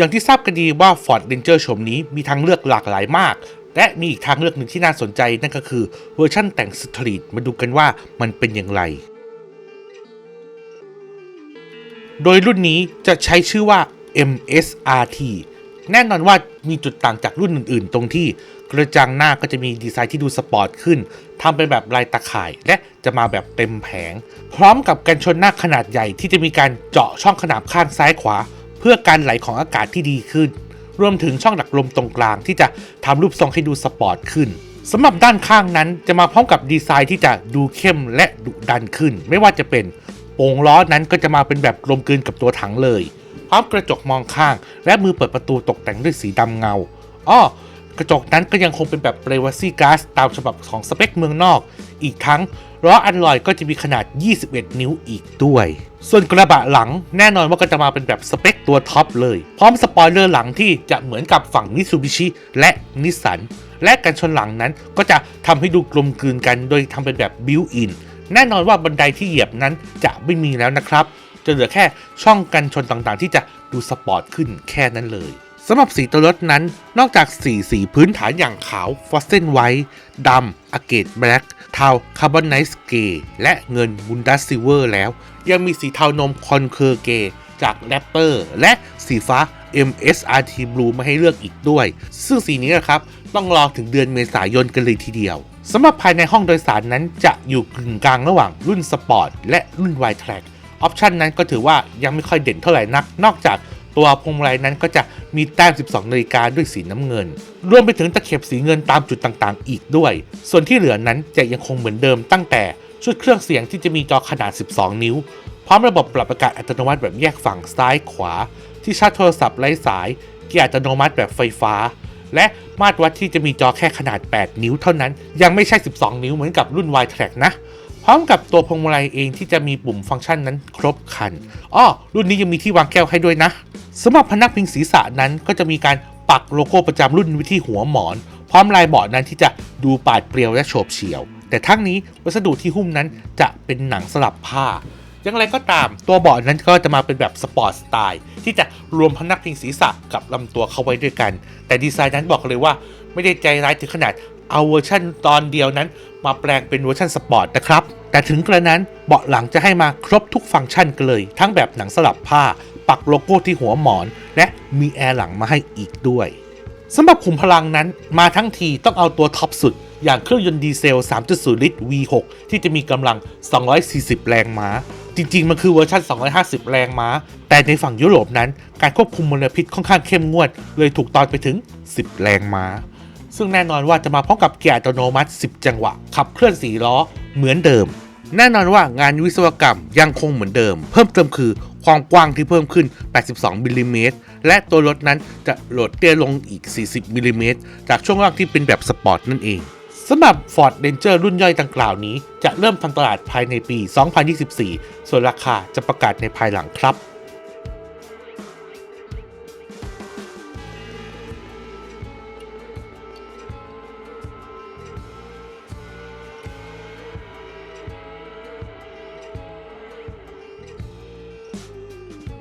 อย่างที่ทราบกันดีว่า Ford Ranger โฉมนี้มีทางเลือกหลากหลายมาก และมีอีกทางเลือกหนึ่งที่น่าสนใจนั่นก็คือเวอร์ชั่นแต่งสตรีทมาดูกันว่ามันเป็นอย่างไร โดยรุ่นนี้จะใช้ชื่อว่า MSRT แน่นอนว่ามีจุดต่างจากรุ่นอื่น ๆ ตรงที่กระจังหน้าก็จะมีดีไซน์ที่ดูสปอร์ตขึ้นทำเป็นแบบลายตะข่าย และจะมาแบบเต็มแผง พร้อมกับกันชนหน้าขนาดใหญ่ที่จะมีการเจาะช่องขนาบข้างซ้ายขวา เพื่อการไหลของอากาศที่ดีขึ้น รวมถึงช่องดักลมตรงกลางที่จะทำรูปทรงให้ดูสปอร์ตขึ้นสำหรับด้านข้างนั้นจะมาพร้อมกับดีไซน์ที่จะดูเข้มและดุดันขึ้น ไม่ว่าจะเป็นโป่งล้อนั้นก็จะมาเป็นแบบกลมกลืนกับตัวถังเลย พร้อมกระจกมองข้าง และมือเปิดประตูตกแต่งด้วยสีดำเงาอ้อ กระจกนั้นก็ยังคงเป็นแบบ privacy glass ตามฉบับของสเปคเมืองนอก อีกทั้งล้ออันลอยก็จะมีขนาด 21 นิ้วอีกด้วย ส่วนกระบะหลังแน่นอนว่าก็จะมาเป็นแบบสเปคตัวท็อปเลย พร้อมสปอยเลอร์หลังที่จะเหมือนกับฝั่ง Mitsubishi และนิสสันและกันชนหลังนั้นก็จะทำให้ดูกลมกลืนกันโดยทำเป็นแบบบิวอินแน่นอนว่าบันไดที่เหยียบนั้นจะไม่มีแล้วนะครับ จะเหลือแค่ช่องกันชนต่างๆ ที่จะดูสปอร์ตขึ้นแค่นั้นเลย สำหรับสีตัวรถนั้น นอกจากสีสีพื้นฐานอย่างขาวฟอสเซนไวท์ดำอเกตแบล็กเทาคาร์บอนไนซ์เกย์และเงินบุนดัสซิเวอร์แล้ว ยังมีสีเทานมคอนเคอร์เกย์จากแรปเปอร์และสีฟ้า MSRT Blue มาให้เลือกอีกด้วย ซึ่งสีนี้นะครับ ต้องรอถึงเดือนเมษายนกันเลยทีเดียวสำหรับภายในห้องโดยสารนั้นจะอยู่กึ่งกลางระหว่างรุ่นสปอร์ตและรุ่น w i t r a c k ออปชันนั้นก็ถือว่ายังไม่ค่อยเด่นเท่าไหร่นัก นอกจาก ตัวพวงมาลัยนั้นก็จะมีแต้ม 12 นาฬิกาด้วยสีน้ำเงิน รวมไปถึงตะเข็บสีเงินตามจุดต่างๆ อีกด้วย ส่วนที่เหลือนั้นจะยังคงเหมือนเดิมตั้งแต่ชุดเครื่องเสียงที่จะมีจอขนาด 12 นิ้ว พร้อมระบบปรับอากาศอัตโนมัติแบบแยกฝั่งซ้ายขวา ที่ชาร์จโทรศัพท์ไร้สาย เกียร์อัตโนมัติแบบไฟฟ้า และมาตรวัดที่จะมีจอแค่ขนาด 8 นิ้วเท่านั้น ยังไม่ใช่ 12 นิ้วเหมือนกับรุ่น y t r a c k นะพร้อมกับตัวพวงมาลัยเองที่จะมีปุ่มฟังก์ชันนั้นครบครันอ้อรุ่นนี้ยังมีที่วางแก้วให้ด้วยนะ สำหรับพนักพิงศีรษะนั้นก็จะมีการปักโลโก้ประจำรุ่นไว้ที่หัวหมอน พร้อมลายเบาะนั้นที่จะดูปาดเปรียวและโฉบเฉี่ยว แต่ทั้งนี้วัสดุที่หุ้มนั้นจะเป็นหนังสลับผ้าอย่างไรก็ตามตัวเบาะนั้นก็จะมาเป็นแบบสปอร์ตสไตล์ที่จะรวมพนักพิงศีรษะกับลำตัวเข้าไว้ด้วยกัน แต่ดีไซน์นั้นบอกเลยว่า ไม่ได้ใจร้ายถึงขนาด เอาเวอร์ชันตอนเดียวนั้น มาแปลงเป็นเวอร์ชันสปอร์ตนะครับแต่ถึงกระนั้นเบาะหลังจะให้มาครบทุกฟังก์ชันกันเลย ทั้งแบบหนังสลับผ้า ปักโลโก้ที่หัวหมอน และมีแอร์หลังมาให้อีกด้วยสำหรับขุมพลังนั้นมาทั้งทีต้องเอาตัวท็อปสุด อย่างเครื่องยนต์ดีเซล 3.0 ลิตร V6 ที่จะมีกำลัง 240 แรงม้า จริง ๆ มันคือเวอร์ชัน 250 แรงม้า แต่ในฝั่งยุโรปนั้น การควบคุมมลพิษค่อนข้างเข้มงวด เลยถูกตอนไปถึง 10 แรงม้า ซึ่งแน่นอนว่าจะมาพร้อมกับเกียร์อัตโนมัติ 10 จังหวะ ขับเคลื่อน 4 ล้อเหมือนเดิม แน่นอนว่างานวิศวกรรมยังคงเหมือนเดิม เพิ่มเติมคือความกว้างที่เพิ่มขึ้น 82 มิลลิเมตร และตัวรถนั้นจะโหลดเตี้ยลงอีก 40 มิลลิเมตร จากช่วงล่างที่เป็นแบบสปอร์ตนั่นเองสำหรับ Ford Ranger รุ่นย่อยดังกล่าวนี้ จะเริ่มทำตลาดภายในปี 2024 ส่วนราคาจะประกาศในภายหลังครับ